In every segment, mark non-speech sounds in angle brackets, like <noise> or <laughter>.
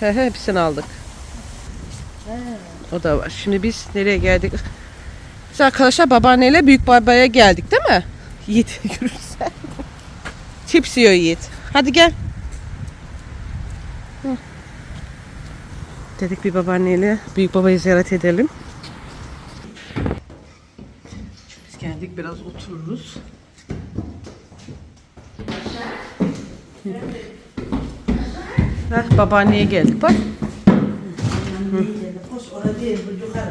He he hepsini aldık. O da var. Şimdi biz nereye geldik? Biz arkadaşlar babaanneyle büyük babaya geldik değil mi? Yiğit <laughs> yürürsen. Chips yiyor Yiğit. Hadi gel. Dedik bir babaanneyle büyük babayı ziyaret edelim. Biz geldik biraz otururuz. Heh, babaanneye geldik bak. Hoş orada değil bu yukarı.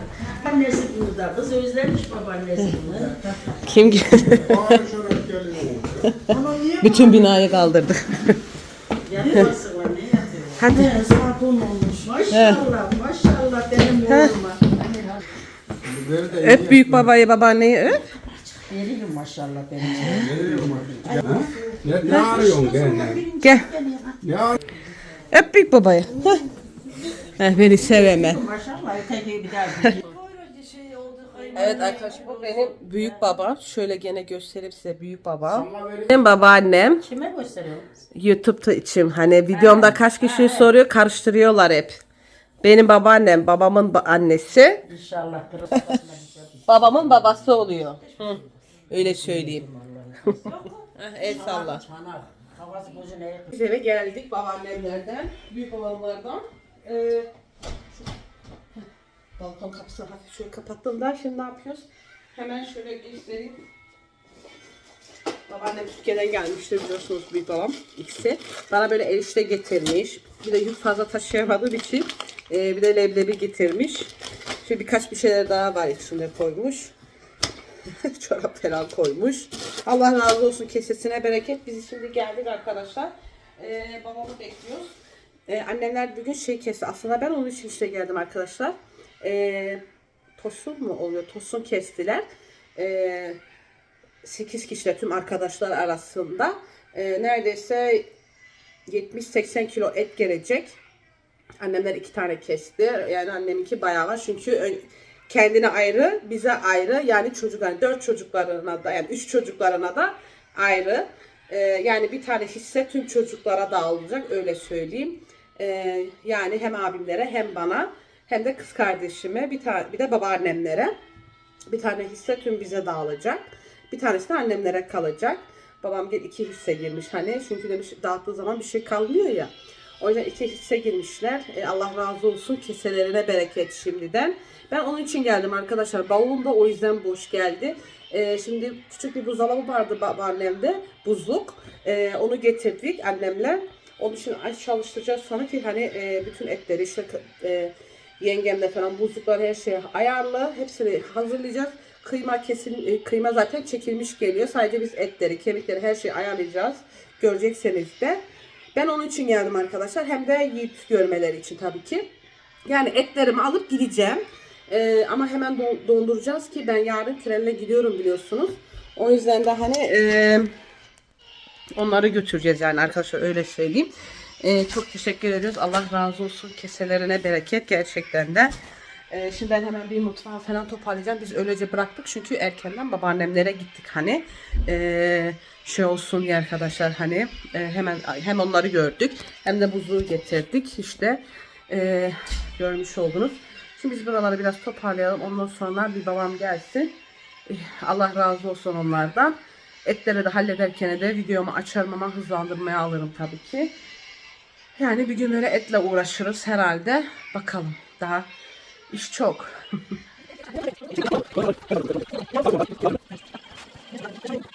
Annesi burada. Kız özlemiş babaannesini. Kim geldi? Bütün binayı kaldırdık. Ne yatıyor? Hadi. Olmuş. Maşallah maşallah benim oğluma. Öp büyük babayı babaanneyi öp. Vereyim maşallah benim. Ne, ne arıyorsun gene? Gel. Ne ar- Öp büyük babayı. Heh. Heh, beni seveme. Maşallah öteki bir daha. Evet arkadaşlar bu benim büyük babam. Şöyle gene göstereyim size büyük babam. Benim babaannem Kime gösteriyorsun? YouTube'da için hani videomda kaç kişi soruyor karıştırıyorlar hep. Benim babaannem babamın ba- annesi. İnşallah Babamın babası oluyor. Hı. Öyle söyleyeyim. <laughs> Heh, El salla. Çanak. Havası gözüne yakın. Biz eve geldik babaannemlerden, büyük babamlardan. Ee, balkon kapısını hafif şöyle kapattığımda şimdi ne yapıyoruz? Hemen şöyle göstereyim. Babaannem Türkiye'den gelmişti biliyorsunuz büyük babam ikisi. Bana böyle erişte getirmiş. Bir de yük fazla taşıyamadığım için e, bir de leblebi getirmiş. Şimdi birkaç bir şeyler daha var içinde koymuş. <laughs> Çorap falan koymuş. Allah razı olsun kesesine bereket. Biz şimdi geldik arkadaşlar. Ee, babamı bekliyoruz. Ee, annemler bugün şey kesti. Aslında ben onun için işte geldim arkadaşlar. Ee, tosun mu oluyor? Tosun kestiler. Ee, 8 kişiyle tüm arkadaşlar arasında. Ee, neredeyse 70-80 kilo et gelecek. Annemler iki tane kesti. Yani anneminki bayağı var. Çünkü kendine ayrı, bize ayrı. Yani çocuk yani dört çocuklarına da yani üç çocuklarına da ayrı. Ee, yani bir tane hisse tüm çocuklara dağılacak öyle söyleyeyim. Ee, yani hem abimlere hem bana hem de kız kardeşime bir tane bir de babaannemlere bir tane hisse tüm bize dağılacak. Bir tanesi de annemlere kalacak. Babam gel iki hisse girmiş hani çünkü demiş dağıttığı zaman bir şey kalmıyor ya. O yüzden iki hisse girmişler. E, Allah razı olsun keselerine bereket şimdiden. Ben onun için geldim arkadaşlar. Bavulum da o yüzden boş geldi. E, şimdi küçük bir buzdolabı vardı babaannemde. Buzluk. E, onu getirdik annemle. Onun için çalıştıracağız sonra ki hani e, bütün etleri işte e, yengemle falan buzluklar her şey ayarlı. Hepsini hazırlayacağız. Kıyma kesin e, kıyma zaten çekilmiş geliyor. Sadece biz etleri, kemikleri her şeyi ayarlayacağız. Görecekseniz de. Ben onun için geldim arkadaşlar. Hem de yiğit görmeleri için tabii ki. Yani etlerimi alıp gideceğim. Ee, ama hemen don- donduracağız ki ben yarın trenle gidiyorum biliyorsunuz. O yüzden de hani e, onları götüreceğiz yani arkadaşlar öyle söyleyeyim. Ee, çok teşekkür ediyoruz. Allah razı olsun. Keselerine bereket gerçekten de. Ee, şimdi ben hemen bir mutfağı falan toparlayacağım. Biz öylece bıraktık çünkü erkenden babaannemlere gittik hani. Ee, şey olsun ya arkadaşlar hani e, hemen hem onları gördük hem de buzluğu getirdik işte e, görmüş oldunuz. Şimdi biz buraları biraz toparlayalım. Ondan sonra bir babam gelsin. Eh, Allah razı olsun onlardan. Etleri de hallederken de videomu açarım ama hızlandırmaya alırım tabii ki. Yani bir gün böyle etle uğraşırız herhalde. Bakalım. Daha iş çok. <laughs>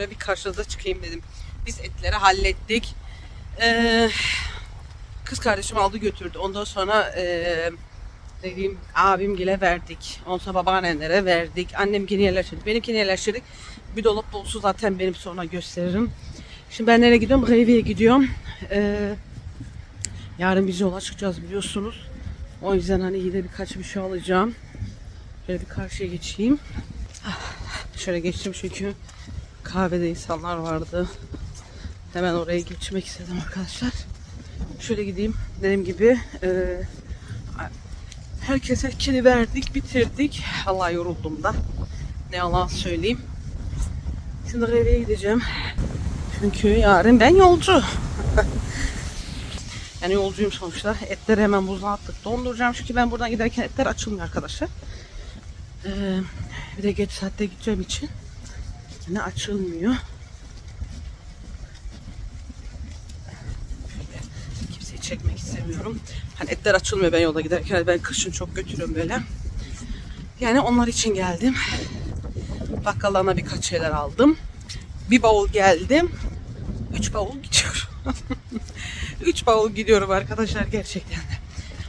şöyle bir karşınıza çıkayım dedim. Biz etleri hallettik. Ee, kız kardeşim aldı götürdü. Ondan sonra ee, dediğim abimgile verdik. Sonra babaannelere verdik. Annemkini yerleştirdik. Benimkini yerleştirdik. Bir dolap dolusu zaten benim sonra gösteririm. Şimdi ben nereye gidiyorum? Revi'ye gidiyorum. Ee, yarın biz yola çıkacağız biliyorsunuz. O yüzden hani yine birkaç bir şey alacağım. Şöyle bir karşıya geçeyim. Şöyle geçtim çünkü kahvede insanlar vardı. Hemen oraya geçmek istedim arkadaşlar. Şöyle gideyim. Dediğim gibi e, herkese kini verdik, bitirdik. Allah yoruldum da. Ne yalan söyleyeyim. Şimdi eve gideceğim. Çünkü yarın ben yolcu. <laughs> yani yolcuyum sonuçta. Etleri hemen buzluğa attık. Donduracağım çünkü ben buradan giderken etler açılmıyor arkadaşlar. Ee, bir de geç saatte gideceğim için yine açılmıyor. Kimseyi çekmek istemiyorum. Hani etler açılmıyor ben yolda giderken. Ben kışın çok götürüyorum böyle. Yani onlar için geldim. Bakkallarına birkaç şeyler aldım. Bir bavul geldim. Üç bavul gidiyorum. <laughs> Üç bavul gidiyorum arkadaşlar gerçekten de.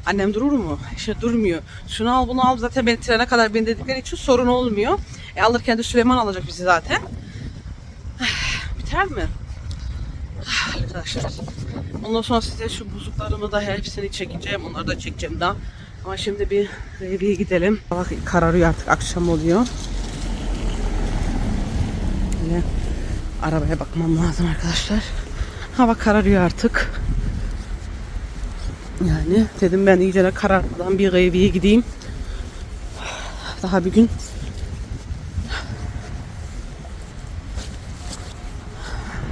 Annem durur mu? İşte durmuyor. Şunu al bunu al zaten beni trene kadar beni dedikleri için sorun olmuyor. E alırken de Süleyman alacak bizi zaten. <sighs> Biter mi? <sighs> Arkadaşlar. Ondan sonra size şu buzluklarımı da hepsini çekeceğim. Onları da çekeceğim daha. Ama şimdi bir Revi'ye gidelim. Bak kararıyor artık akşam oluyor. Yine arabaya bakmam lazım arkadaşlar. Hava kararıyor artık. Yani dedim ben iyice kararmadan bir Revi'ye gideyim. Daha bir gün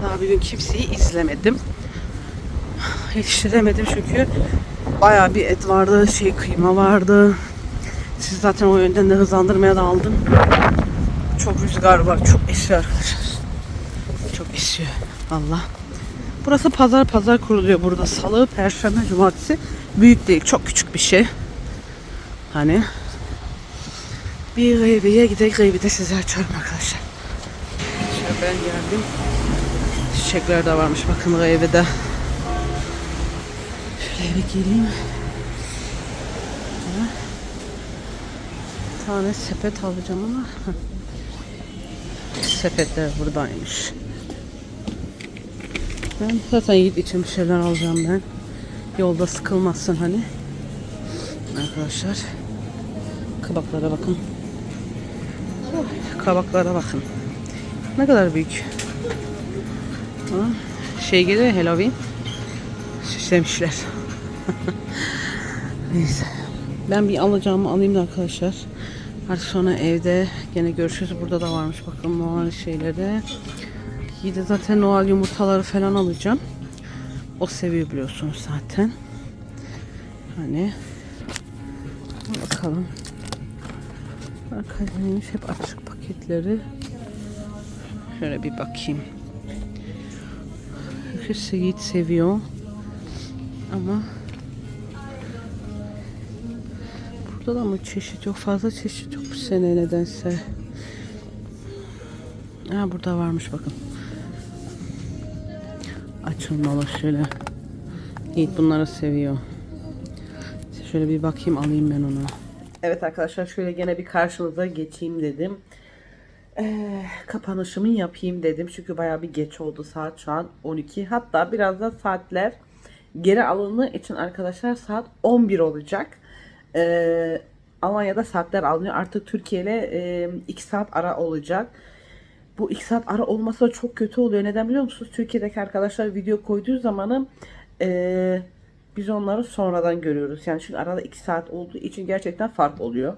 daha bir gün kimseyi izlemedim. Yetiştiremedim çünkü bayağı bir et vardı, şey kıyma vardı. Siz zaten o yönden de hızlandırmaya da aldım. Çok rüzgar var, çok esiyor arkadaşlar. Çok esiyor valla. Burası pazar pazar kuruluyor burada. Salı, perşembe, cumartesi. Büyük değil, çok küçük bir şey. Hani bir Revi'ye gidelim. Revi'de size açarım arkadaşlar. Şöyle ben geldim. Çiçekler de varmış bakın Revi'de. Şöyle bir geleyim. Bir tane sepet alacağım ama <laughs> sepetler buradaymış. Ben zaten Yiğit için bir şeyler alacağım ben. Yolda sıkılmazsın hani. Arkadaşlar. Kabaklara bakın. Kabaklara bakın. Ne kadar büyük. Şey geliyor Halloween. Süslemişler. <laughs> Neyse. Ben bir alacağımı alayım da arkadaşlar. Artık sonra evde gene görüşürüz. Burada da varmış bakın Noel şeyleri. İyi de zaten Noel yumurtaları falan alacağım. O seviyor biliyorsunuz zaten. Hani bakalım. Arkadaşlar hep açık paketleri. Şöyle bir bakayım. Hüseyin seviyor. Ama burada da mı çeşit yok? Fazla çeşit yok bu sene nedense. Ha burada varmış bakın. açılmalı şöyle. Yiğit bunları seviyor. Şöyle bir bakayım alayım ben onu. Evet arkadaşlar şöyle gene bir karşınıza geçeyim dedim. Ee, kapanışımı yapayım dedim. Çünkü baya bir geç oldu saat şu an 12. Hatta biraz da saatler geri alındığı için arkadaşlar saat 11 olacak. Ee, Almanya'da saatler alınıyor. Artık Türkiye ile 2 saat ara olacak. Bu 2 saat ara olmasa da çok kötü oluyor. Neden biliyor musunuz? Türkiye'deki arkadaşlar video koyduğu zamanı e, biz onları sonradan görüyoruz. Yani çünkü arada 2 saat olduğu için gerçekten fark oluyor.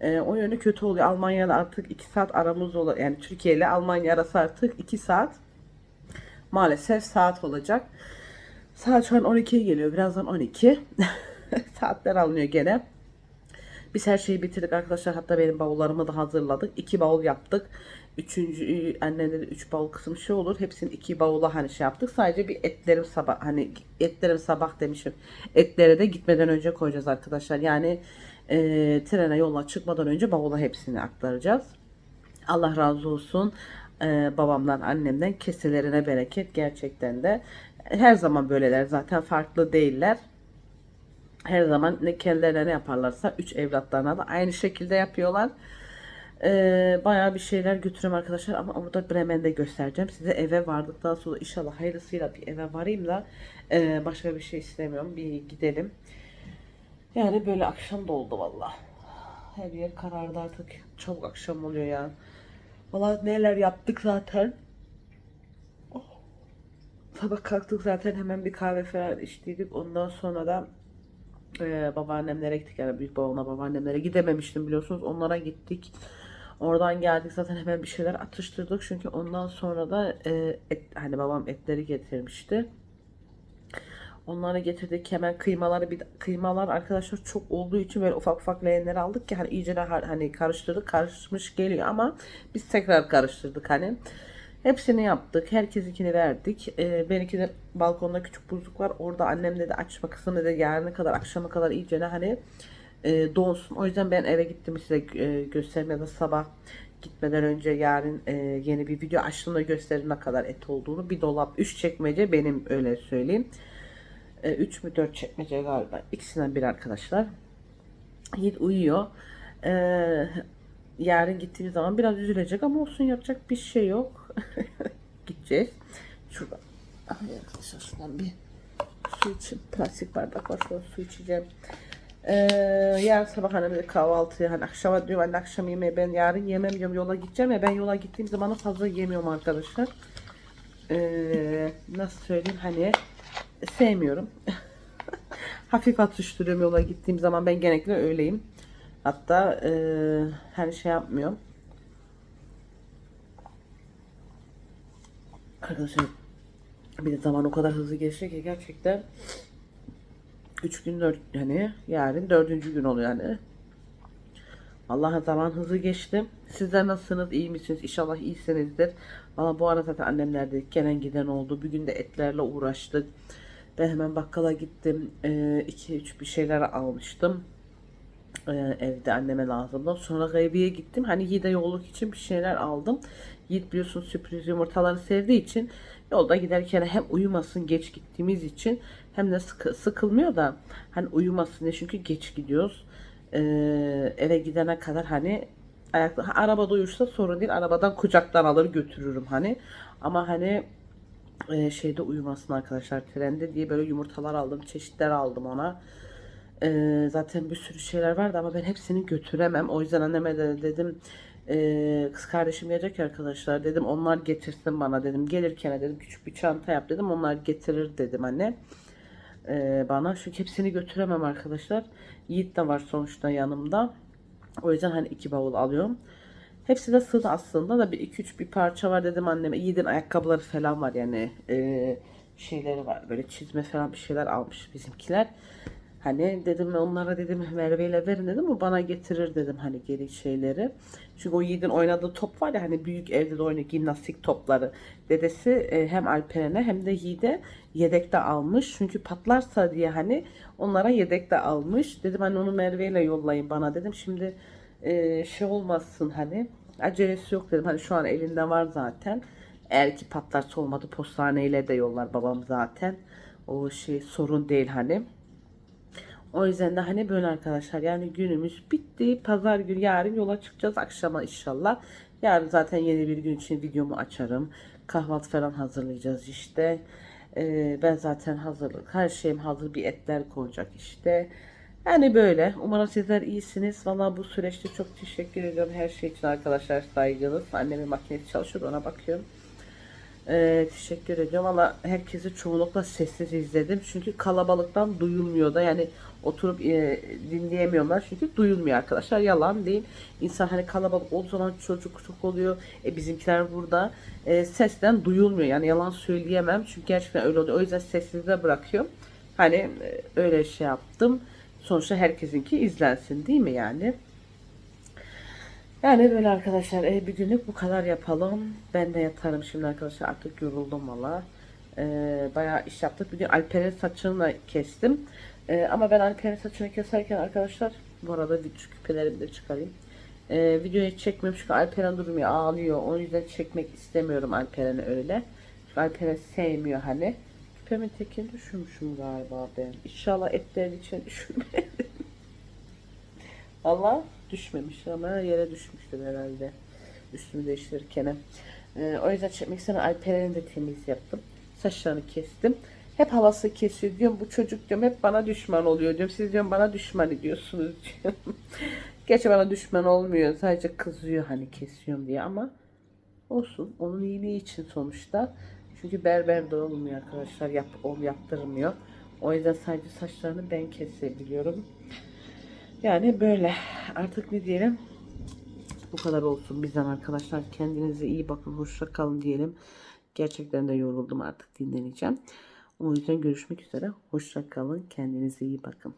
E, o yönü kötü oluyor. Almanya'da artık 2 saat aramız olur. Yani Türkiye ile Almanya arası artık 2 saat. Maalesef saat olacak. Saat şu an 12'ye geliyor. Birazdan 12. <laughs> Saatler alınıyor gene. Biz her şeyi bitirdik arkadaşlar. Hatta benim bavullarımı da hazırladık. İki bavul yaptık. Üçüncü annem dedi üç bavul kısım şey olur. Hepsini iki bavula hani şey yaptık. Sadece bir etlerim sabah hani etlerim sabah demişim. Etlere de gitmeden önce koyacağız arkadaşlar. Yani e, trene yola çıkmadan önce bavula hepsini aktaracağız. Allah razı olsun e, babamdan annemden keselerine bereket gerçekten de her zaman böyleler zaten farklı değiller her zaman ne kendilerine ne yaparlarsa üç evlatlarına da aynı şekilde yapıyorlar. Ee, bayağı bir şeyler götürüyorum arkadaşlar ama orada Bremen'de göstereceğim. Size eve vardıktan sonra inşallah hayırlısıyla bir eve varayım da e, başka bir şey istemiyorum. Bir gidelim. Yani böyle akşam da oldu valla. Her yer karardı artık. Çabuk akşam oluyor ya. Valla neler yaptık zaten. Oh. Sabah kalktık zaten hemen bir kahve falan içtiydik. Ondan sonra da ee, babaannemlere gittik yani büyük babamla babaannemlere gidememiştim biliyorsunuz onlara gittik oradan geldik zaten hemen bir şeyler atıştırdık çünkü ondan sonra da e, et, hani babam etleri getirmişti onları getirdik hemen kıymaları bir kıymalar arkadaşlar çok olduğu için böyle ufak ufak leğenleri aldık ki hani iyice hani karıştırdık karışmış geliyor ama biz tekrar karıştırdık hani Hepsini yaptık. Herkesinkini verdik. Ee, benimki de balkonda küçük buzluk var. Orada annem dedi açma kısmı dedi yarına kadar akşama kadar iyice hani e, donsun. O yüzden ben eve gittim size e, göstereyim ya da sabah gitmeden önce yarın e, yeni bir video açtığımda göstereyim ne kadar et olduğunu. Bir dolap 3 çekmece benim öyle söyleyeyim. 3 mü 4 çekmece galiba. İkisinden bir arkadaşlar. Yiğit uyuyor. Ee, yarın gittiğimiz zaman biraz üzülecek ama olsun yapacak bir şey yok. <laughs> Gideceğiz. Şurada. Ay arkadaşlar şuradan bir su için plastik bardak var. Şuradan su içeceğim. Ee, yarın sabah hani böyle kahvaltıya hani akşama diyorum anne akşam yemeği ben yarın yemem diyorum yola gideceğim ya ben yola gittiğim zaman fazla yemiyorum arkadaşlar. Ee, nasıl söyleyeyim hani sevmiyorum. <laughs> Hafif atıştırıyorum yola gittiğim zaman ben genellikle öyleyim. Hatta e, her şey yapmıyorum. Arkadaşlar bir de zaman o kadar hızlı geçiyor ki gerçekten 3 gün 4 yani yarın 4. gün oluyor yani. Allah'a zaman hızlı geçti. Sizler nasılsınız? iyi misiniz? İnşallah iyisinizdir. Valla bu arada zaten annemlerde gelen giden oldu. Bir gün de etlerle uğraştık. Ben hemen bakkala gittim. 2-3 bir şeyler almıştım. Ee, evde anneme lazımdı. Sonra Gaybi'ye gittim. Hani Yiğit'e yolluk için bir şeyler aldım. Yiğit biliyorsun sürpriz yumurtaları sevdiği için yolda giderken hem uyumasın geç gittiğimiz için hem de sıkı, sıkılmıyor da hani uyumasın diye çünkü geç gidiyoruz. Ee, eve gidene kadar hani ayakta ha, arabada uyursa sorun değil. Arabadan kucaktan alır götürürüm hani. Ama hani e, şeyde uyumasın arkadaşlar trende diye böyle yumurtalar aldım. Çeşitler aldım ona. Ee, zaten bir sürü şeyler vardı ama ben hepsini götüremem. O yüzden anneme de dedim e, kız kardeşim gelecek arkadaşlar dedim onlar getirsin bana dedim. Gelirken dedim küçük bir çanta yap dedim onlar getirir dedim anne. Ee, bana çünkü hepsini götüremem arkadaşlar. Yiğit de var sonuçta yanımda. O yüzden hani iki bavul alıyorum. Hepsi de sığdı aslında da bir iki üç bir parça var dedim anneme. Yiğit'in ayakkabıları falan var yani e, şeyleri var böyle çizme falan bir şeyler almış bizimkiler. Hani dedim onlara dedim Merve ile verin dedim o bana getirir dedim hani geri şeyleri. Çünkü o Yiğit'in oynadığı top var ya hani büyük evde de oynuyor gimnastik topları. Dedesi e, hem Alperen'e hem de Yiğit'e yedekte almış. Çünkü patlarsa diye hani onlara yedekte almış. Dedim hani onu Merve ile yollayın bana dedim. Şimdi e, şey olmasın hani acelesi yok dedim. Hani şu an elinde var zaten. Eğer ki patlarsa olmadı postaneyle de yollar babam zaten. O şey sorun değil hani. O yüzden de hani böyle arkadaşlar yani günümüz bitti. Pazar günü yarın yola çıkacağız akşama inşallah. Yarın zaten yeni bir gün için videomu açarım. Kahvaltı falan hazırlayacağız işte. Ee, ben zaten hazırlık. Her şeyim hazır bir etler konacak işte. Yani böyle. Umarım sizler iyisiniz. Valla bu süreçte çok teşekkür ediyorum her şey için arkadaşlar saygınız. Annemin makinesi çalışıyor ona bakıyorum. Ee, teşekkür ediyorum. Valla herkesi çoğunlukla sessiz izledim. Çünkü kalabalıktan duyulmuyor da yani oturup e, dinleyemiyorlar. Çünkü duyulmuyor arkadaşlar. Yalan değil. İnsan hani kalabalık olduğu zaman çocuk çok oluyor. E, bizimkiler burada. E, sesten duyulmuyor. Yani yalan söyleyemem. Çünkü gerçekten öyle oluyor. O yüzden sessizde bırakıyorum. Hani e, öyle şey yaptım. Sonuçta herkesinki izlensin değil mi yani? Yani böyle arkadaşlar e, bir günlük bu kadar yapalım. Ben de yatarım şimdi arkadaşlar artık yoruldum valla. E, bayağı iş yaptık. Bir gün Alper'in saçını da kestim. E, ama ben Alper'in saçını keserken arkadaşlar bu arada bir küpelerimi de çıkarayım. E, videoyu çekmiyorum çünkü Alperen durmuyor ağlıyor. O yüzden çekmek istemiyorum Alperen'i öyle. Çünkü Alperen sevmiyor hani. Küpemin tekini düşürmüşüm galiba ben. İnşallah etlerin içine düşürmedim. Allah düşmemiş ama yere düşmüştür herhalde. Üstümü değiştirirken. Ee, o yüzden çekmek istedim. Alperen'i de temiz yaptım. Saçlarını kestim. Hep havası kesiyor diyorum. Bu çocuk diyorum hep bana düşman oluyor diyorum. Siz diyorum bana düşman ediyorsunuz <laughs> diyorum. Gerçi bana düşman olmuyor. Sadece kızıyor hani kesiyorum diye ama olsun. Onun iyiliği için sonuçta. Çünkü berber de olmuyor arkadaşlar. Yap, o yaptırmıyor. O yüzden sadece saçlarını ben kesebiliyorum. Yani böyle. Artık ne diyelim? Bu kadar olsun bizden arkadaşlar. Kendinize iyi bakın. Hoşça kalın diyelim. Gerçekten de yoruldum artık dinleneceğim. O yüzden görüşmek üzere. Hoşça kalın. Kendinize iyi bakın.